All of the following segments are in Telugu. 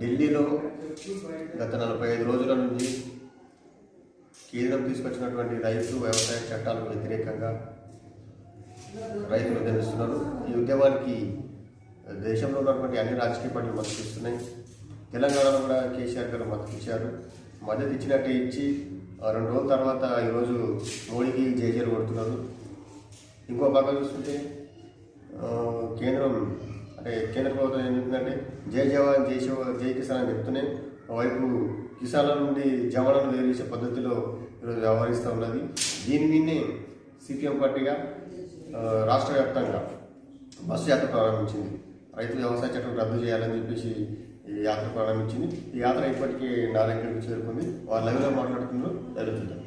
ఢిల్లీలో గత నలభై ఐదు రోజుల నుంచి కేంద్రం తీసుకొచ్చినటువంటి రైతు వ్యవసాయ చట్టాలకు వ్యతిరేకంగా రైతులు ఉద్యమిస్తున్నారు ఈ ఉద్యమానికి దేశంలో ఉన్నటువంటి అన్ని రాజకీయ పార్టీలు మద్దతు ఇస్తున్నాయి. తెలంగాణలో కూడా కేసీఆర్ గారు మద్దతు ఇచ్చారు. మద్దతు ఇచ్చినట్టే ఇచ్చి ఆ రెండు రోజుల తర్వాత ఈరోజు మోడీకి జేజేలు కొడుతున్నారు. ఇంకో పక్క చూస్తుంటే కేంద్రం కేంద్ర ప్రభుత్వం ఏం చెప్తుందంటే జై జవాన్ జై శివ జై కిసాన్ అని చెప్తూనే వైపు కిసాన్ల నుండి జవాన్లను వేరు చేసే పద్ధతిలో ఈరోజు వ్యవహరిస్తూ ఉన్నది. దీని మీదనే సిపిఎం పార్టీగా రాష్ట్ర వ్యాప్తంగా బస్సు యాత్ర ప్రారంభించింది. రైతు వ్యవసాయ చట్టం రద్దు చేయాలని చెప్పేసి ఈ యాత్ర ప్రారంభించింది. ఈ యాత్ర ఇప్పటికీ నా చేరుకుంది. వాళ్ళు లైవ్లో మాట్లాడుతున్నారు. లైవ్లో చూద్దాం.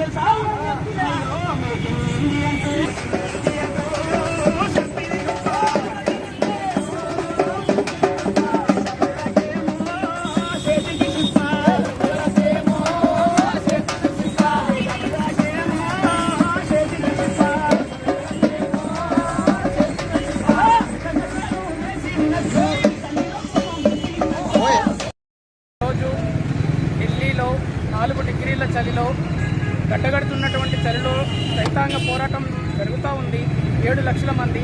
తెలుసా నాలుగు డిగ్రీల చలిలో గడ్డగడుతున్నటువంటి చలిలో రైతాంగ పోరాటం జరుగుతూ ఉంది. ఏడు లక్షల మంది.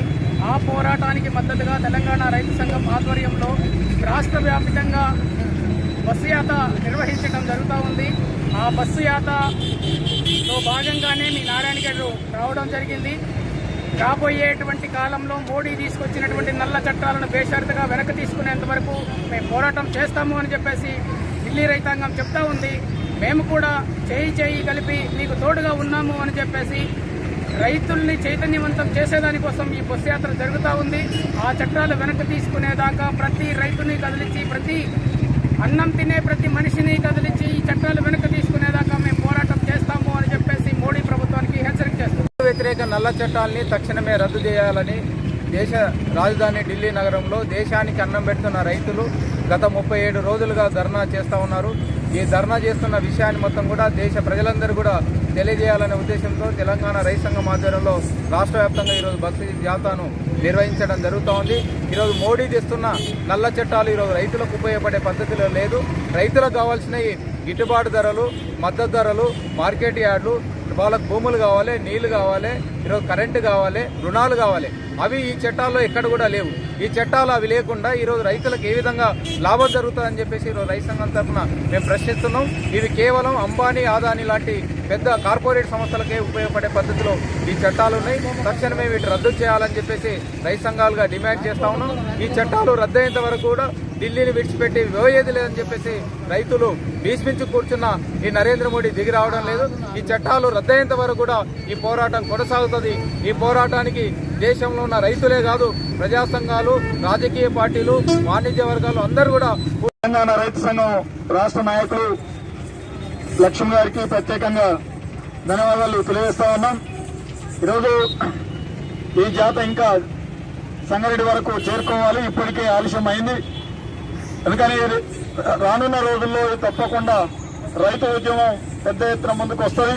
ఆ పోరాటానికి మద్దతుగా తెలంగాణ రైతు సంఘం ఆధ్వర్యంలో రాష్ట్ర వ్యాప్తంగా బస్సు యాత నిర్వహించడం జరుగుతూ ఉంది. ఆ బస్సు యాతలో భాగంగానే మీ నారాయణ గారు రావడం జరిగింది. రాబోయేటువంటి కాలంలో మోడీ తీసుకొచ్చినటువంటి నల్ల చట్టాలను బేషరతుగా వెనక్కి తీసుకునేంత వరకు మేము పోరాటం చేస్తాము అని చెప్పేసి ఢిల్లీ రైతాంగం చెప్తా ఉంది. మేము కూడా చేయి చేయి కలిపి మీకు తోడుగా ఉన్నాము అని చెప్పేసి రైతుల్ని చైతన్యవంతం చేసేదానికోసం ఈ బస్సు యాత్ర జరుగుతూ ఉంది. ఆ చట్టాలు వెనక్కి తీసుకునేదాకా ప్రతి రైతుని కదిలించి ప్రతి అన్నం తినే ప్రతి మనిషిని కదిలించి ఈ చట్టాలు వెనక్కి తీసుకునేదాకా మేము పోరాటం చేస్తాము అని చెప్పేసి మోడీ ప్రభుత్వానికి హెచ్చరిక చేస్తాం వ్యతిరేక నల్ల చట్టాలని తక్షణమే రద్దు చేయాలని దేశ రాజధాని ఢిల్లీ నగరంలో దేశానికి అన్నం పెడుతున్న రైతులు గత ముప్పై ఏడు రోజులుగా ధర్నా చేస్తూ ఉన్నారు. ఈ ధర్నా చేస్తున్న విషయాన్ని మొత్తం కూడా దేశ ప్రజలందరూ కూడా తెలియజేయాలనే ఉద్దేశంతో తెలంగాణ రైతు సంఘం ఆధ్వర్యంలో రాష్ట్ర వ్యాప్తంగా ఈరోజు బస్సు జాతాను నిర్వహించడం జరుగుతూ ఉంది ఈరోజు మోడీ తెస్తున్న నల్ల చట్టాలు ఈరోజు రైతులకు ఉపయోగపడే పద్ధతిలో లేదు. రైతులకు కావాల్సినవి గిట్టుబాటు ధరలు మద్దతు ధరలు మార్కెట్ యార్డులు వాళ్ళకు భూములు కావాలి నీళ్ళు కావాలి ఈరోజు కరెంటు కావాలి రుణాలు కావాలి. అవి ఈ చట్టాల్లో ఎక్కడ కూడా లేవు. ఈ చట్టాలు అవి లేకుండా ఈరోజు రైతులకు ఏ విధంగా లాభం జరుగుతుందని చెప్పేసి ఈరోజు రైతు సంఘం తరఫున మేము ప్రశ్నిస్తున్నాం. ఇవి కేవలం అంబానీ ఆదాని లాంటి పెద్ద కార్పొరేట్ సంస్థలకే ఉపయోగపడే పద్ధతిలో ఈ చట్టాలు ఉన్నాయి. తక్షణమే వీటి రద్దు చేయాలని చెప్పేసి రైతు సంఘాలుగా డిమాండ్ చేస్తా ఉన్నాం. ఈ చట్టాలు రద్దయ్యేంత వరకు కూడా ఢిల్లీని విడిచిపెట్టి పోయేది లేదని చెప్పేసి రైతులు భీష్మించి కూర్చున్న ఈ నరేంద్ర మోడీ దిగి రావడం లేదు. ఈ చట్టాలు రద్దయ్యేంత వరకు కూడా ఈ పోరాటం కొనసాగుతుంది. ఈ పోరాటానికి దేశంలో ఉన్న రైతులే కాదు ప్రజా సంఘాలు రాజకీయ పార్టీలు వాణిజ్య వర్గాలు అందరూ కూడా తెలంగాణ రైతు సంఘం రాష్ట్ర నాయకులు లక్ష్మణ్ గారికి ప్రత్యేకంగా ధన్యవాదాలు తెలియజేస్తా ఉన్నాం. ఈరోజు ఈ జాత ఇంకా సంగారెడ్డి వరకు చేరుకోవాలి. ఇప్పటికే ఆలస్యం అయింది అందుకని రానున్న రోజుల్లో తప్పకుండా రైతు ఉద్యమం పెద్ద ఎత్తున ముందుకు వస్తుంది